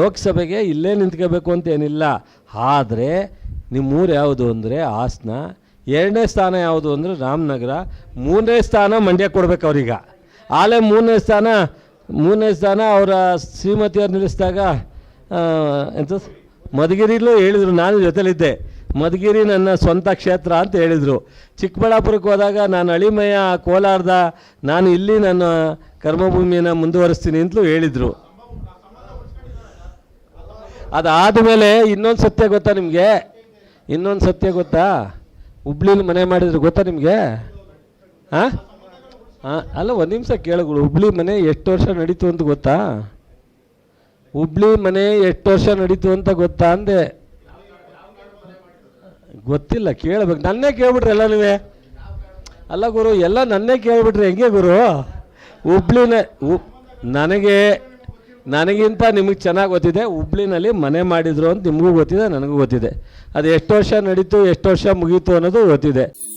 ಲೋಕಸಭೆಗೆ ಇಲ್ಲೇ ನಿಂತ್ಕೋಬೇಕು ಅಂತ ಏನಿಲ್ಲ. ಆದರೆ ನಿಮ್ಮೂರು ಯಾವುದು ಅಂದರೆ ಹಾಸನ, ಎರಡನೇ ಸ್ಥಾನ ಯಾವುದು ಅಂದರೆ ರಾಮನಗರ, ಮೂರನೇ ಸ್ಥಾನ ಮಂಡ್ಯ ಕೊಡಬೇಕು ಅವ್ರೀಗ. ಆಲೇ ಮೂರನೇ ಸ್ಥಾನ ಮೂರನೇ ಸ್ಥಾನ ಅವರ ಶ್ರೀಮತಿಯವ್ರು ನಿಲ್ಲಿಸಿದಾಗ ಎಂತ ಮಧುಗಿರಿಲೂ ಹೇಳಿದರು, ನಾನು ಜೊತೆಲಿದ್ದೆ. ಮಧುಗಿರಿ ನನ್ನ ಸ್ವಂತ ಕ್ಷೇತ್ರ ಅಂತ ಹೇಳಿದರು. ಚಿಕ್ಕಬಳ್ಳಾಪುರಕ್ಕೆ ಹೋದಾಗ ನಾನು ಅಳಿಮಯ, ಕೋಲಾರದ, ನಾನು ಇಲ್ಲಿ ನನ್ನ ಕರ್ಮಭೂಮಿಯನ್ನು ಮುಂದುವರಿಸ್ತೀನಿ ಅಂತಲೂ ಹೇಳಿದರು. ಅದಾದಮೇಲೆ ಇನ್ನೊಂದು ಸತ್ಯ ಗೊತ್ತಾ ನಿಮಗೆ? ಇನ್ನೊಂದು ಸತ್ಯ ಗೊತ್ತಾ? ಹುಬ್ಳಿಲಿ ಮನೆ ಮಾಡಿದ್ರು ಗೊತ್ತಾ ನಿಮಗೆ? ಹಾಂ ಹಾಂ ಅಲ್ಲ ಒಂದು ನಿಮಿಷ ಕೇಳಗಳು, ಹುಬ್ಳಿ ಮನೆ ಎಷ್ಟು ವರ್ಷ ನಡೀತು ಅಂತ ಗೊತ್ತಾ? ಹುಬ್ಳಿ ಮನೆ ಎಷ್ಟು ವರ್ಷ ನಡೀತು ಅಂತ ಗೊತ್ತಾ ಅಂದೆ. ಗೊತ್ತಿಲ್ಲ, ಕೇಳಬೇಕು. ನನ್ನೇ ಕೇಳ್ಬಿಟ್ರೆ ಎಲ್ಲ ನೀವೇ? ಅಲ್ಲ ಗುರು, ಎಲ್ಲ ನನ್ನೇ ಕೇಳ್ಬಿಟ್ರೆ ಹೆಂಗೆ ಗುರು? ಹುಬ್ಳಿನ ಹುಬ್ ನನಗೆ ನನಗಿಂತ ನಿಮಗೆ ಚೆನ್ನಾಗಿ ಗೊತ್ತಿದೆ, ಹುಬ್ಳಿನಲ್ಲಿ ಮನೆ ಮಾಡಿದ್ರು ಅಂತ ನಿಮಗೂ ಗೊತ್ತಿದೆ, ನನಗೂ ಗೊತ್ತಿದೆ. ಅದು ಎಷ್ಟು ವರ್ಷ ನಡೀತು, ಎಷ್ಟು ವರ್ಷ ಮುಗೀತು ಅನ್ನೋದು ಗೊತ್ತಿದೆ.